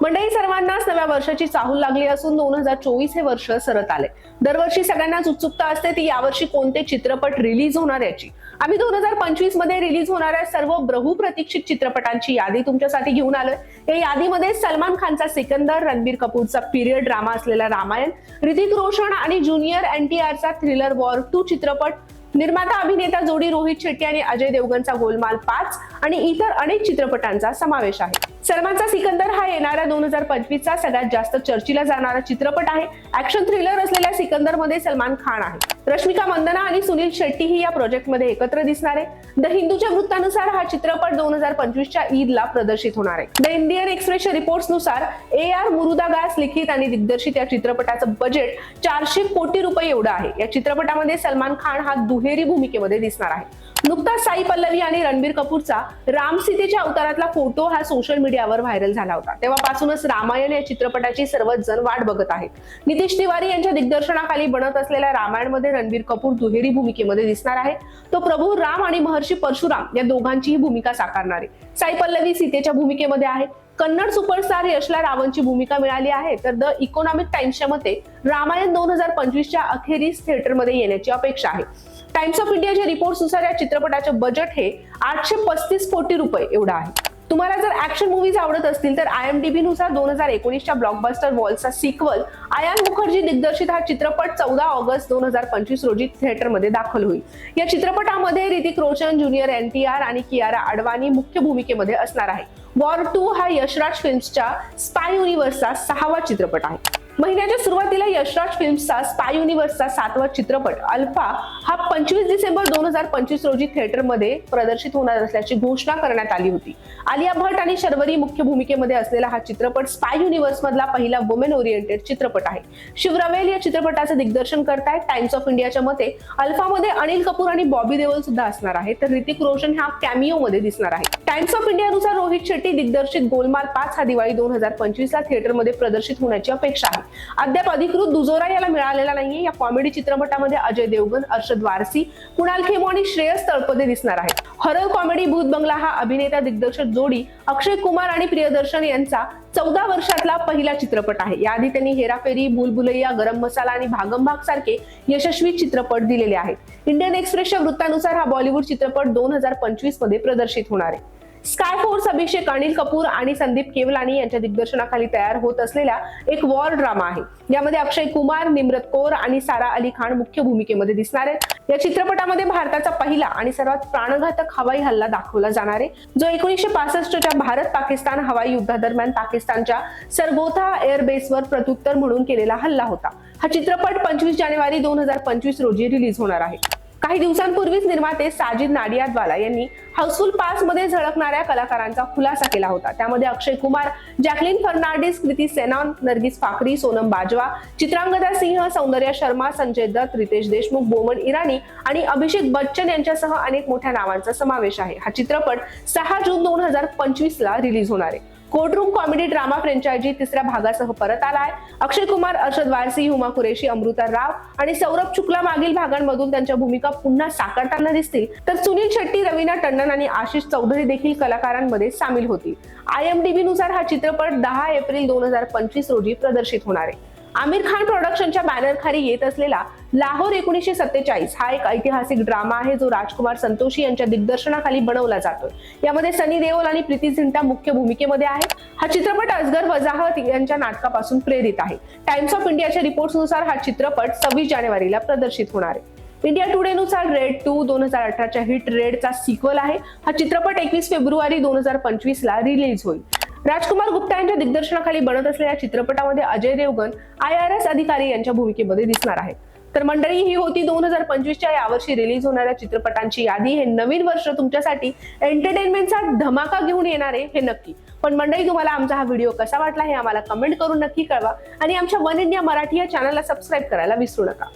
मंडळी सर्वांनाच नव्या वर्षाची चाहूल लागली असून दोन हजार चोवीस हे वर्ष सरत आले. दरवर्षी सगळ्यांनाच उत्सुकता असते ती यावर्षी कोणते चित्रपट रिलीज होणार याची? आम्ही दोन हजार पंचवीसमध्ये रिलीज होणाऱ्या सर्व बहुप्रतीक्षित चित्रपटांची यादी तुमच्यासाठी घेऊन आलोय. या यादीमध्ये सलमान खानचा सिकंदर रणबीर कपूरचा पिरियड ड्रामा असलेला रामायण ऋतिक रोशन आणि ज्युनियर एनटीआरचा थ्रिलर वॉर टू चित्रपट निर्माता अभिनेता जोडी रोहित शेट्टी आणि अजय देवगणचा गोलमाल पाच आणि इतर अनेक चित्रपटांचा समावेश आहे. सलमानचा सिकंदर हा येणाऱ्या दोन हजार पंचवीसचा सगळ्यात जास्त चर्चीला जाणारा चित्रपट आहे. ऍक्शन थ्रिलर असलेल्या सिकंदरमध्ये सलमान खान आहे. रश्मिका मंदना आणि सुनील शेट्टी ही या प्रोजेक्टमध्ये एकत्र दिसणार आहे. द हिंदूच्या वृत्तानुसार हा चित्रपट दोन हजार पंचवीसच्या ईदला प्रदर्शित होणार आहे. द इंडियन एक्सप्रेसच्या रिपोर्ट्सनुसार ए आर मुरुदागास लिखित आणि दिग्दर्शित या चित्रपटाचं बजेट चारशे कोटी रुपये एवढं आहे. या चित्रपटामध्ये सलमान खान हा दुहेरी भूमिकेमध्ये दिसणार आहे. नुकताच साई पल्लवी आणि रणबीर कपूरचा राम सीतेच्या अवतारातला फोटो हा सोशल मीडियावर व्हायरल झाला होता. तेव्हापासूनच रामायण या चित्रपटाची सर्वच जण वाट बघत आहेत. नितीश तिवारी यांच्या दिग्दर्शनाखाली बनत असलेल्या रामायणमध्ये रणबीर कपूर दुहेरी भूमिकेमध्ये दिसणार आहे. तो प्रभू राम आणि महर्षी परशुराम या दोघांचीही भूमिका साकारणार. आहे साई पल्लवी सीतेच्या भूमिकेमध्ये आहे. कन्नड सुपरस्टार यशला रावणची भूमिका मिळाली आहे. तर द इकॉनॉमिक टाइम्सच्या मते रामायण दोन हजार पंचवीसच्या अखेरीस थिएटरमध्ये येण्याची अपेक्षा आहे. टाइम्स ऑफ इंडियाच्या रिपोर्ट्सनुसार या चित्रपटाचे बजेट हे आठशे पस्तीस कोटी रुपये एवढं आहे. तुम्हाला जर ऍक्शन मूवीज आवडत असतील तर आय एम डी बी नुसार दोन हजार एकोणीसच्या ब्लॉकबस्टर वॉलचा सिक्वल आयान मुखर्जी दिग्दर्शित हा चित्रपट चौदा ऑगस्ट दोन हजार पंचवीस रोजी थिएटरमध्ये दाखल होईल. या चित्रपटामध्ये Hrithik Roshan junior N T R आणि कियारा अडवाणी मुख्य भूमिकेमध्ये असणार आहे. वॉर टू हा यशराज फिल्म्सच्या स्पाय युनिव्हर्सचा सहावा चित्रपट आहे. महिन्याच्या सुरुवातीला यशराज फिल्म्सचा स्पाय युनिव्हर्सचा सातवा चित्रपट अल्फा हा पंचवीस डिसेंबर दोन हजार पंचवीस रोजी थिएटरमध्ये प्रदर्शित होणार असल्याची घोषणा करण्यात आली होती. आलिया भट आणि शर्वरी मुख्य भूमिकेमध्ये असलेला हा चित्रपट स्पाय युनिव्हर्स मधला पहिला वुमेन ओरिएंटेड चित्रपट आहे. शिवरावेल या चित्रपटाचं दिग्दर्शन करतायत. टाइम्स ऑफ इंडियाच्या मते अल्फामध्ये अनिल कपूर आणि बॉबी देओल सुद्धा असणार आहे तर ऋतिक रोशन हा कॅमिओ मध्ये दिसणार आहे टाइम्स ऑफ इंडियानुसार रोहित शेट्टी दिग्दर्शित गोलमाल पाच हा दिवाळी दोन हजार पंचवीस ला थिएटरमध्ये प्रदर्शित होण्याची अपेक्षा आहे. अद्याप अधिकृत दुजोरा याला मिळालेला नाहीये. या कॉमेडी चित्रपटामध्ये अजय देवगन अर्षद वारसी कुणाल खेमो आणि श्रेयस तळपदे दिसणार आहेत. हॉरर कॉमेडी भूत बंगला हा अभिनेता दिग्दर्शक जोडी अक्षय कुमार आणि प्रियदर्शन यांचा चौदा वर्षातला पहिला चित्रपट आहे. याआधी त्यांनी हेराफेरी बुलबुलैया गरम मसाला आणि भागम भाग सारखे यशस्वी चित्रपट दिलेले आहेत. इंडियन एक्सप्रेसच्या वृत्तानुसार हा बॉलिवूड चित्रपट दोन हजार पंचवीसमध्ये प्रदर्शित होणार आहे. स्काय फोर्स अभिषेक अनिल कपूर आणि संदीप केवलानी यांच्या दिग्दर्शनाखाली तयार होत असलेला एक वॉर ड्रामा आहे. यामध्ये अक्षय कुमार निम्रत कौर आणि सारा अली खान मुख्य भूमिकेमध्ये दिसणार आहेत. या चित्रपटामध्ये भारताचा पहिला आणि सर्वात प्राणघातक हवाई हल्ला दाखवला जाणार आहे. जो एकोणीसशे पासष्टच्या भारत पाकिस्तान हवाई युद्धादरम्यान पाकिस्तानच्या सरगोथा एअरबेसवर प्रत्युत्तर म्हणून केलेला हल्ला होता. हा चित्रपट पंचवीस जानेवारी दोन हजार पंचवीस रोजी रिलीज होणार आहे. काही दिवसांपूर्वीच निर्माते साजिद नाडियादवाला यांनी हाऊसफुल पासमध्ये झळकणाऱ्या कलाकारांचा खुलासा केला होता. त्यामध्ये अक्षय कुमार जॅकलिन फर्नांडिस कृती सेनॉन नर्गिस फाकरी सोनम बाजवा चित्रांगदा सिंह सौंदर्या शर्मा संजय दत्त रितेश देशमुख बोमन इराणी आणि अभिषेक बच्चन यांच्यासह अनेक मोठ्या नावांचा समावेश आहे. हा चित्रपट सहा जून दोन हजार पंचवीस ला रिलीज होणार आहे. कोर्टरूम कॉमेडी ड्रामा फ्रँचायझी तिसऱ्या भागासह परत आलाय. अक्षय कुमार अर्षद वारसी हुमा कुरेशी अमृता राव आणि सौरभ शुक्ला मागील भागांमधून त्यांच्या भूमिका पुन्हा साकारताना दिसतील. तर सुनील शेट्टी रवीना टंडन आणि आशिष चौधरी देखील कलाकारांमध्ये सामील होतील. आय एम डी बी नुसार हा चित्रपट दहा एप्रिल दोन हजार पंचवीस रोजी प्रदर्शित होणार आहे. आमिर खान प्रोडक्शनच्या बॅनरखाली येत असलेला लाहोर एकोणीसशे सत्तेचाळीस हा एक ऐतिहासिक ड्रामा आहे जो राजकुमार संतोषी यांच्या दिग्दर्शनाखाली बनवला जातोय. यामध्ये सनी देओल आणि प्रीती झिंटा मुख्य भूमिकेमध्ये आहेत. हा चित्रपट असगर वजाहत यांच्या नाटकापासून प्रेरित आहे. टाइम्स ऑफ इंडियाच्या रिपोर्ट्सनुसार हा चित्रपट सव्वीस जानेवारीला प्रदर्शित होणार आहे. इंडिया टुडे नुसार रेड टू दोन हजार अठराच्या हिट रेडचा सिक्वल आहे. हा चित्रपट एकवीस फेब्रुवारी दोन हजार पंचवीस ला रिलीज होईल. राजकुमार गुप्ता यांच्या दिग्दर्शनाखाली बनत असलेल्या चित्रपटामध्ये Ajay Devgn I R S अधिकारी यांच्या भूमिकेमध्ये दिसणार आहेत. तर मंडळी ही होती दोन हजार पंचवीसच्या यावर्षी रिलीज होणाऱ्या चित्रपटांची यादी. हे नवीन वर्ष तुमच्यासाठी एंटरटेनमेंटचा धमाका घेऊन येणार आहे हे नक्की. पण मंडळी तुम्हाला आमचा हा व्हिडिओ कसा वाटला हे आम्हाला कमेंट करून नक्की कळवा. आणि आमच्या वन इंडिया मराठी या चॅनलला सबस्क्राईब करायला विसरू नका.